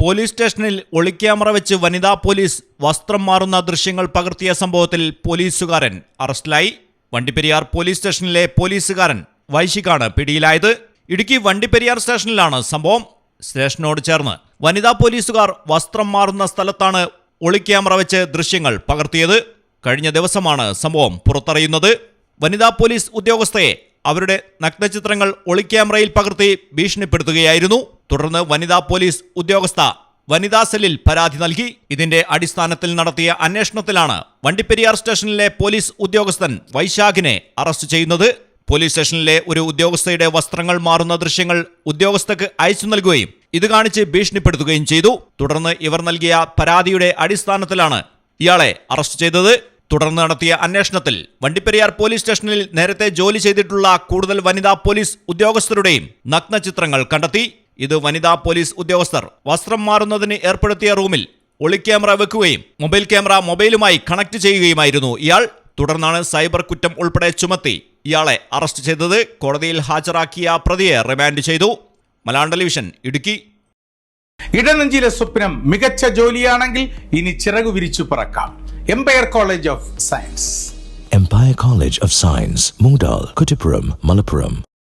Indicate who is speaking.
Speaker 1: Police സ്റ്റേഷനിൽ ഒളിക്യാമറ വെച്ച് വനിതാ പോലീസ് വസ്ത്രം മാറുന്ന ദൃശ്യങ്ങൾ പകർത്തിയ സംഭവത്തിൽ പോലീസുകാരൻ അറസ്റ്റിലായി. വണ്ടിപ്പെരിയാർ പോലീസ് സ്റ്റേഷനിലെ പോലീസുകാരൻ വൈശിക്കാണ് പിടിയിലായത്. ഇടുക്കി വണ്ടിപ്പെരിയാർ സ്റ്റേഷനിലാണ് സംഭവം. സ്റ്റേഷനോട് ചേർന്ന് വനിതാ പോലീസുകാർ വസ്ത്രം മാറുന്ന സ്ഥലത്താണ് ഒളിക്യാമറ വെച്ച് ദൃശ്യങ്ങൾ പകർത്തിയത്. കഴിഞ്ഞ ദിവസമാണ് സംഭവം പുറത്തറിയുന്നത്. വനിതാ പോലീസ് ഉദ്യോഗസ്ഥയെ അവരുടെ നഗ്നചിത്രങ്ങൾ ഒളിക്യാമറയിൽ പകർത്തി ഭീഷണിപ്പെടുത്തുകയായിരുന്നു. തുടർന്ന് വനിതാ പോലീസ് ഉദ്യോഗസ്ഥ വനിതാ സെല്ലിൽ പരാതി നൽകി. ഇതിന്റെ അടിസ്ഥാനത്തിൽ നടത്തിയ അന്വേഷണത്തിലാണ് വണ്ടിപ്പെരിയാർ സ്റ്റേഷനിലെ പോലീസ് ഉദ്യോഗസ്ഥൻ വൈശാഖിനെ അറസ്റ്റ് ചെയ്യുന്നത്. പോലീസ് സ്റ്റേഷനിലെ ഒരു ഉദ്യോഗസ്ഥയുടെ വസ്ത്രങ്ങൾ മാറുന്ന ദൃശ്യങ്ങൾ ഉദ്യോഗസ്ഥക്ക് അയച്ചു നൽകുകയും ഇത് കാണിച്ച് ഭീഷണിപ്പെടുത്തുകയും ചെയ്തു. തുടർന്ന് ഇവർ നൽകിയ പരാതിയുടെ അടിസ്ഥാനത്തിലാണ് ഇയാളെ അറസ്റ്റ് ചെയ്തത്. തുടർന്ന് നടത്തിയ അന്വേഷണത്തിൽ വണ്ടിപ്പെരിയാർ പോലീസ് സ്റ്റേഷനിൽ നേരത്തെ ജോലി ചെയ്തിട്ടുള്ള കൂടുതൽ വനിതാ പോലീസ് ഉദ്യോഗസ്ഥരുടെയും നഗ്നചിത്രങ്ങൾ കണ്ടെത്തി. ഇത് വനിതാ പോലീസ് ഉദ്യോഗസ്ഥർ വസ്ത്രം മാറുന്നതിന് ഏർപ്പെടുത്തിയ റൂമിൽ ഒളിക്യാമറ വെക്കുകയും മൊബൈൽ ക്യാമറ മൊബൈലുമായി കണക്ട് ചെയ്യുകയുമായിരുന്നു ഇയാൾ. തുടർന്നാണ് സൈബർ കുറ്റം ഉൾപ്പെടെ ചുമത്തി ഇയാളെ അറസ്റ്റ് ചെയ്തത്. കോടതിയിൽ ഹാജരാക്കിയ പ്രതിയെ റിമാൻഡ് ചെയ്തു. മലയാളം ടെലിവിഷൻ ഇടുക്കി.
Speaker 2: ഇടനെഞ്ചിലെ സ്വപ്നം മികച്ച ജോലിയാണെങ്കിൽ ഇനി ചിറകു വിരിച്ചു പറക്കാം. Empire college of science
Speaker 3: Empire College of Science, Mungdal, Kuttipuram, Malappuram.